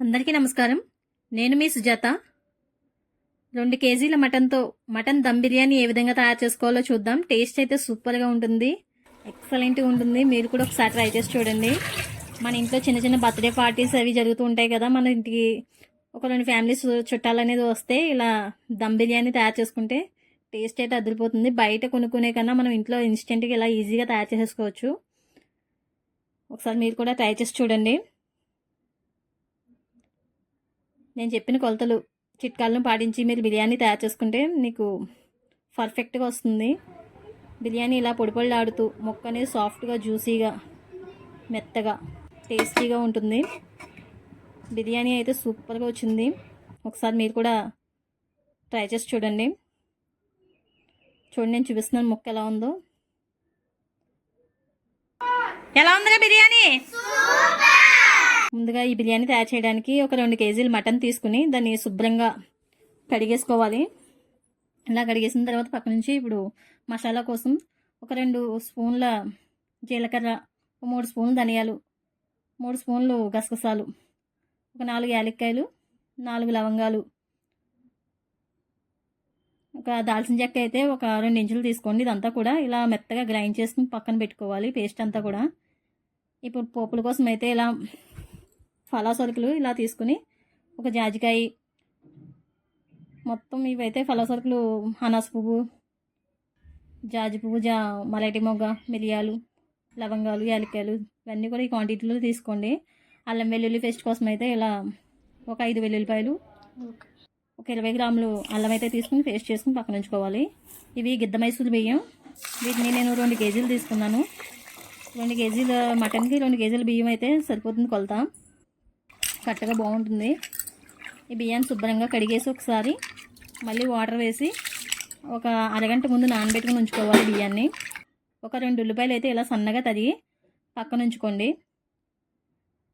అందరికీ నమస్కారం. నేను మీ సుజాత. రెండు కేజీల మటన్తో మటన్ దమ్ బిర్యానీ ఏ విధంగా తయారు చేసుకోవాలో చూద్దాం. టేస్ట్ అయితే సూపర్గా ఉంటుంది. ఎక్సలెంట్గా ఉంటుంది. మీరు కూడా ఒకసారి ట్రై చేసి చూడండి. మన ఇంట్లో చిన్న చిన్న బర్త్డే పార్టీస్ అవి జరుగుతూ ఉంటాయి కదా మన ఇంటికి ఒక రెండు ఫ్యామిలీస్ చుట్టాలు అనేది వస్తే ఇలా దమ్ బిర్యానీ తయారు చేసుకుంటే టేస్ట్ అయితే అదిరిపోతుంది. బయట కొనుక్కునే కన్నా మనం ఇంట్లో ఇన్స్టెంట్గా ఇలా ఈజీగా తయారు చేసేసుకోవచ్చు. ఒకసారి మీరు కూడా ట్రై చేసి చూడండి. నేను చెప్పిన కొలతలు చిట్కాలను పాటించి మీరు బిర్యానీ తయారు చేసుకుంటే మీకు పర్ఫెక్ట్గా వస్తుంది. బిర్యానీ ఇలా పొడి పొడిలాడుతూ మొక్క అనేది సాఫ్ట్గా జ్యూసీగా మెత్తగా టేస్టీగా ఉంటుంది. బిర్యానీ అయితే సూపర్గా వచ్చింది. ఒకసారి మీరు కూడా ట్రై చేసి చూడండి. చూడండి నేను చూపిస్తున్నాను ముక్క ఎలా ఉందో. ఎలా ఉందిగా బిర్యానీ? ముందుగా ఈ బిర్యానీ తయారు చేయడానికి ఒక రెండు కేజీలు మటన్ తీసుకుని దాన్ని శుభ్రంగా కడిగేసుకోవాలి. ఇలా కడిగేసిన తర్వాత పక్క నుంచి ఇప్పుడు మసాలా కోసం ఒక రెండు స్పూన్ల జీలకర్ర ఒక మూడు స్పూన్లు ధనియాలు మూడు స్పూన్లు గసగసాలు ఒక నాలుగు యాలక్కాయలు నాలుగు లవంగాలు ఒక దాల్చిన చెక్క అయితే ఒక రెండు ఇంచులు తీసుకోండి. ఇదంతా కూడా ఇలా మెత్తగా గ్రైండ్ చేసుకుని పక్కన పెట్టుకోవాలి పేస్ట్ అంతా కూడా. ఇప్పుడు పోపుల కోసం అయితే ఇలా ఫలా సరుకులు ఇలా తీసుకుని ఒక జాజికాయ మొత్తం ఇవైతే ఫలా సరుకులు అనాస పువ్వు జాజి పువ్వు జా మలటి మొగ్గ మిరియాలు లవంగాలు యాలక్కాయలు ఇవన్నీ కూడా ఈ క్వాంటిటీలో తీసుకోండి. అల్లం వెల్లుల్లి పేస్ట్ కోసం అయితే ఇలా ఒక ఐదు వెల్లుల్లిపాయలు ఒక ఇరవై గ్రాములు అల్లం అయితే తీసుకుని పేస్ట్ చేసుకుని పక్కన ఉంచుకోవాలి. ఇవి గిద్ద మైసూరు బియ్యం. వీటిని నేను రెండు కేజీలు తీసుకున్నాను. రెండు కేజీల మటన్కి రెండు కేజీల బియ్యం అయితే సరిపోతుంది కొలత. కరెక్ట్గా బాగుంటుంది. ఈ బియ్యాన్ని శుభ్రంగా కడిగేసి ఒకసారి మళ్ళీ వాటర్ వేసి ఒక అరగంట ముందు నానబెట్టుకుని ఉంచుకోవాలి బియ్యాన్ని. ఒక రెండు ఉల్లిపాయలు అయితే ఇలా సన్నగా తరిగి పక్కన ఉంచుకోండి.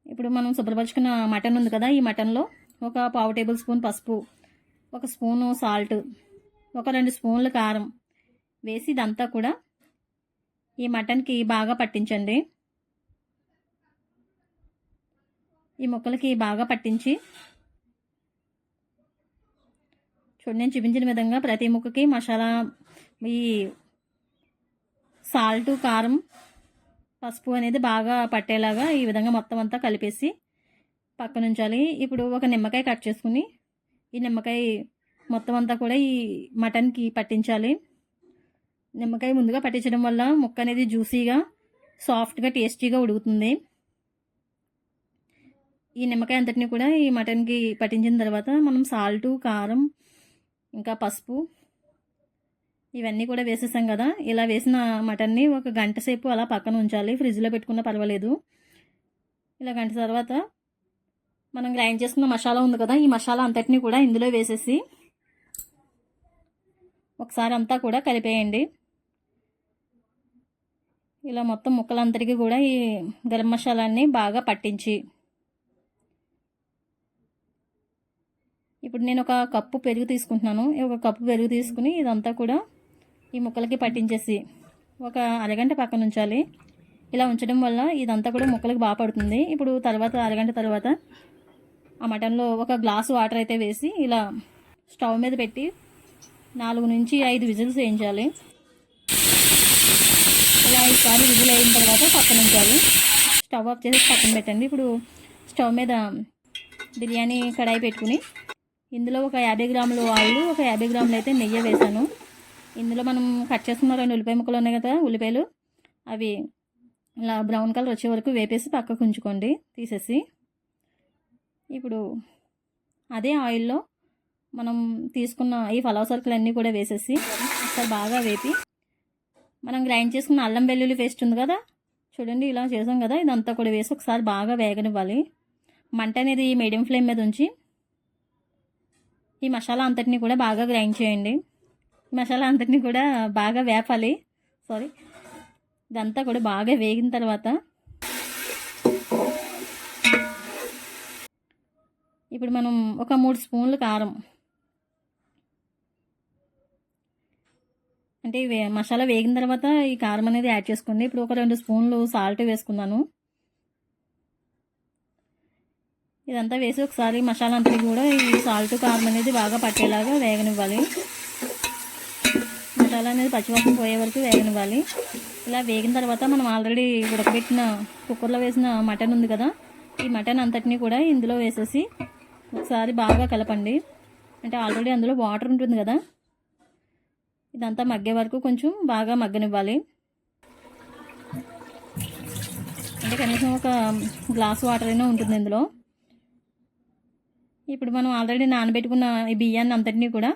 ఇప్పుడు మనం శుభ్రపరచుకున్న మటన్ ఉంది కదా ఈ మటన్లో ఒక పావు టేబుల్ స్పూన్ పసుపు ఒక స్పూను సాల్ట్ ఒక రెండు స్పూన్ల కారం వేసి ఇదంతా కూడా ఈ మటన్కి బాగా పట్టించండి. ఈ ముక్కలకి బాగా పట్టించి చూడండి నేను చూపించిన విధంగా ప్రతి ముక్కకి మసాలా ఈ సాల్ట్ కారం పసుపు అనేది బాగా పట్టేలాగా ఈ విధంగా మొత్తం అంతా కలిపేసి పక్కన ఉంచాలి. ఇప్పుడు ఒక నిమ్మకాయ కట్ చేసుకుని ఈ నిమ్మకాయ మొత్తం అంతా కూడా ఈ మటన్కి పట్టించాలి. నిమ్మకాయ ముందుగా పట్టించడం వల్ల ముక్క అనేది జ్యూసీగా సాఫ్ట్గా టేస్టీగా ఉడుకుతుంది. ఈ నిమ్మకాయ అంతటిని కూడా ఈ మటన్కి పట్టించిన తర్వాత మనం సాల్టు కారం ఇంకా పసుపు ఇవన్నీ కూడా వేసేసాం కదా. ఇలా వేసిన మటన్ని ఒక గంట సేపు అలా పక్కన ఉంచాలి. ఫ్రిడ్జ్లో పెట్టుకున్నా పర్వాలేదు. ఇలా గంట తర్వాత మనం గ్రైండ్ చేసుకున్న మసాలా ఉంది కదా ఈ మసాలా అంతటిని కూడా ఇందులో వేసేసి ఒకసారి అంతా కూడా కలిపేయండి. ఇలా మొత్తం ముక్కలంతటికి కూడా ఈ గరం మసాలాన్ని బాగా పట్టించి ఇప్పుడు నేను ఒక కప్పు పెరుగు తీసుకుంటున్నాను. ఒక కప్పు పెరుగు తీసుకుని ఇదంతా కూడా ఈ ముక్కలకి పట్టించేసి ఒక అరగంట పక్కన ఉంచాలి. ఇలా ఉంచడం వల్ల ఇదంతా కూడా ముక్కలకి బాగా పడుతుంది. ఇప్పుడు తర్వాత అరగంట తర్వాత ఆ మటన్లో ఒక గ్లాసు వాటర్ అయితే వేసి ఇలా స్టవ్ మీద పెట్టి నాలుగు నుంచి ఐదు విజిల్స్ వేయించాలి. ఇలా ఈసారి విజిల్ అయిన తర్వాత పక్కన ఉంచాలి. స్టవ్ ఆఫ్ చేసి పక్కన పెట్టండి. ఇప్పుడు స్టవ్ మీద బిర్యానీ కడాయి పెట్టుకుని ఇందులో ఒక యాభై గ్రాములు ఆయిల్ ఒక యాభై గ్రాములు అయితే నెయ్యి వేసాను. ఇందులో మనం కట్ చేసుకున్న రెండు ఉల్లిపాయ ముక్కలు ఉన్నాయి కదా ఉల్లిపాయలు. అవి ఇలా బ్రౌన్ కలర్ వచ్చే వరకు వేపేసి పక్కకు ఉంచుకోండి తీసేసి. ఇప్పుడు అదే ఆయిల్లో మనం తీసుకున్న ఈ ఫలవ సరుకులు అన్నీ కూడా వేసేసి ఒకసారి బాగా వేపి మనం గ్రైండ్ చేసుకున్న అల్లం వెల్లుల్లి పేస్ట్ ఉంది కదా చూడండి ఇలా చేసాం కదా ఇదంతా కూడా వేసి ఒకసారి బాగా వేగనివ్వాలి. మంట అనేది మీడియం ఫ్లేమ్ మీద ఉంచి ఈ మసాలా అంతటిని కూడా బాగా గ్రైండ్ చేయండి. ఈ మసాలా అంతటిని కూడా బాగా వేపాలి. సారీ ఇదంతా కూడా బాగా వేగిన తర్వాత ఇప్పుడు మనం ఒక మూడు స్పూన్లు కారం. అంటే మసాలా వేగిన తర్వాత ఈ కారం అనేది యాడ్ చేసుకోండి. ఇప్పుడు ఒక రెండు స్పూన్లు సాల్ట్ వేసుకున్నాను. ఇదంతా వేసి ఒకసారి మసాలా అంతా కూడా ఈ సాల్ట్ కారం అనేది బాగా పట్టేలాగా వేగనివ్వాలి. మసాలా అనేది పచ్చివాసన పోయే వరకు వేగనివ్వాలి. ఇలా వేగిన తర్వాత మనం ఆల్రెడీ ఉడకబెట్టిన కుక్కర్లో వేసిన మటన్ ఉంది కదా ఈ మటన్ అంతటిని కూడా ఇందులో వేసేసి ఒకసారి బాగా కలపండి. అంటే ఆల్రెడీ అందులో వాటర్ ఉంటుంది కదా ఇదంతా మగ్గే వరకు కొంచెం బాగా మగ్గనివ్వాలి. అంటే కనీసం ఒక గ్లాస్ వాటర్ అయినా ఉంటుంది ఇందులో. ఇప్పుడు మనం ఆల్రెడీ నానబెట్టుకున్న ఈ బియ్యాన్ని అంతటినీ కూడా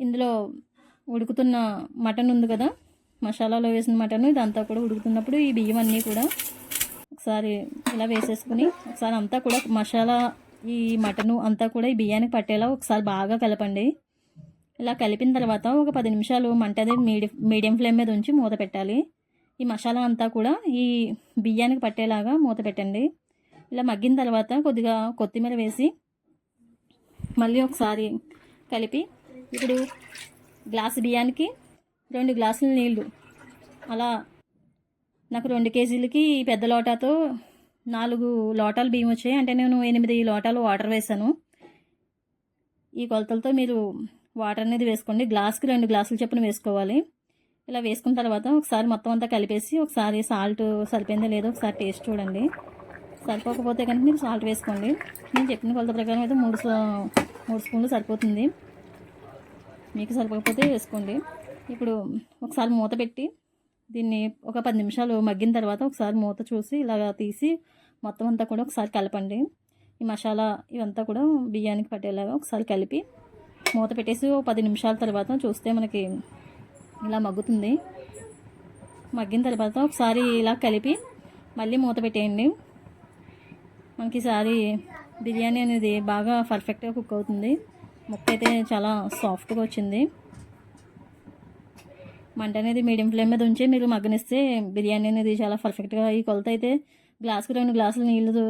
ఇందులో ఉడుకుతున్న మటన్ ఉంది కదా మసాలాలో వేసిన మటన్ ఇదంతా కూడా ఉడుకుతున్నప్పుడు ఈ బియ్యం అన్నీ కూడా ఒకసారి ఇలా వేసేసుకుని ఒకసారి అంతా కూడా మసాలా ఈ మటను అంతా కూడా ఈ బియ్యానికి పట్టేలా ఒకసారి బాగా కలపండి. ఇలా కలిపిన తర్వాత ఒక పది నిమిషాలు మంట అది మీడియం మీడియం ఫ్లేమ్ మీద ఉంచి మూత పెట్టాలి. ఈ మసాలా అంతా కూడా ఈ బియ్యానికి పట్టేలాగా మూత పెట్టండి. ఇలా మగ్గిన తర్వాత కొద్దిగా కొత్తిమీర వేసి మళ్ళీ ఒకసారి కలిపి ఇప్పుడు గ్లాసు బియ్యానికి రెండు గ్లాసుల నీళ్ళు అలా నాకు రెండు కేజీలకి పెద్ద లోటాతో నాలుగు లోటాలు బియ్యం వచ్చాయి. అంటే నేను ఎనిమిది లోటాలు వాటర్ వేసాను ఈ కొలతలతో మీరు వాటర్ అనేది వేసుకోండి. గ్లాస్కి రెండు గ్లాసులు చొప్పున వేసుకోవాలి. ఇలా వేసుకున్న తర్వాత ఒకసారి మొత్తం అంతా కలిపేసి ఒకసారి సాల్ట్ సరిపోయిందో లేదో ఒకసారి టేస్ట్ చూడండి. సరిపోకపోతే కనుక మీరు సాల్ట్ వేసుకోండి. నేను చెప్పిన కొలత ప్రకారం అయితే మూడు మూడు స్పూన్లు సరిపోతుంది. మీకు సరిపోకపోతే వేసుకోండి. ఇప్పుడు ఒకసారి మూత పెట్టి దీన్ని ఒక పది నిమిషాలు మగ్గిన తర్వాత ఒకసారి మూత చూసి ఇలాగ తీసి మొత్తం అంతా కూడా ఒకసారి కలపండి. ఈ మసాలా ఇవంతా కూడా బియ్యానికి పట్టేలాగా ఒకసారి కలిపి మూత పెట్టేసి ఒక పది నిమిషాల తర్వాత చూస్తే మనకి ఇలా మగ్గుతుంది. మగ్గిన తర్వాత ఒకసారి ఇలా కలిపి మళ్ళీ మూత పెట్టేయండి. మనకి ఈసారి బిర్యానీ అనేది బాగా పర్ఫెక్ట్గా కుక్ అవుతుంది. ముక్క అయితే చాలా సాఫ్ట్గా వచ్చింది. మంట అనేది మీడియం ఫ్లేమ్ మీద ఉంచి మీరు మగ్గనిస్తే బిర్యానీ అనేది చాలా పర్ఫెక్ట్గా ఈ కొలత అయితే గ్లాస్కి రెండు గ్లాసులు నీళ్ళు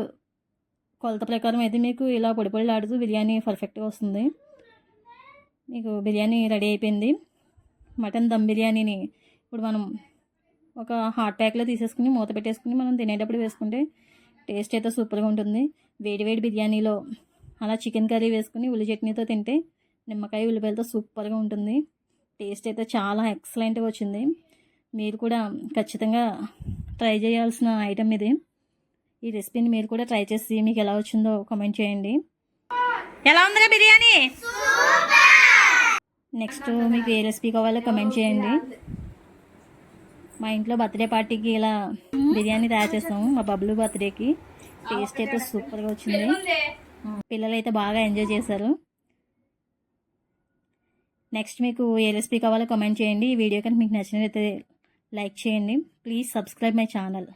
కొలత ప్రకారం అయితే మీకు ఇలా పొడి పొడిలాడుతూ బిర్యానీ పర్ఫెక్ట్గా వస్తుంది. మీకు బిర్యానీ రెడీ అయిపోయింది. మటన్ దమ్ బిర్యానీని ఇప్పుడు మనం ఒక హాట్ ప్యాక్లో తీసేసుకుని మూత పెట్టేసుకుని మనం తినేటప్పుడు వేసుకుంటే టేస్ట్ అయితే సూపర్గా ఉంటుంది. వేడి వేడి బిర్యానీలో అలా చికెన్ కర్రీ వేసుకుని ఉల్లి చట్నీతో తింటే నిమ్మకాయ ఉల్లిపాయలతో సూపర్గా ఉంటుంది. టేస్ట్ అయితే చాలా ఎక్సలెంట్గా వచ్చింది. మీరు కూడా ఖచ్చితంగా ట్రై చేయాల్సిన ఐటెం ఇది. ఈ రెసిపీని మీరు కూడా ట్రై చేసి మీకు ఎలా వచ్చిందో కామెంట్ చేయండి. ఎలా ఉందిరా బిర్యానీ? నెక్స్ట్ మీకు ఏ రెసిపీ కావాలో కమెంట్ చేయండి. మా ఇంట్లో బర్త్డే పార్టీకి ఇలా బిర్యానీ తయారు చేస్తాము మా బబ్లు బర్త్డేకి. టేస్ట్ అయితే సూపర్గా వచ్చింది. పిల్లలు అయితే బాగా ఎంజాయ్ చేశారు. నెక్స్ట్ మీకు ఏ రెసిపీ కావాలో కమెంట్ చేయండి. ఈ వీడియో కనుక మీకు నచ్చినట్లయితే లైక్ చేయండి. Please subscribe my channel.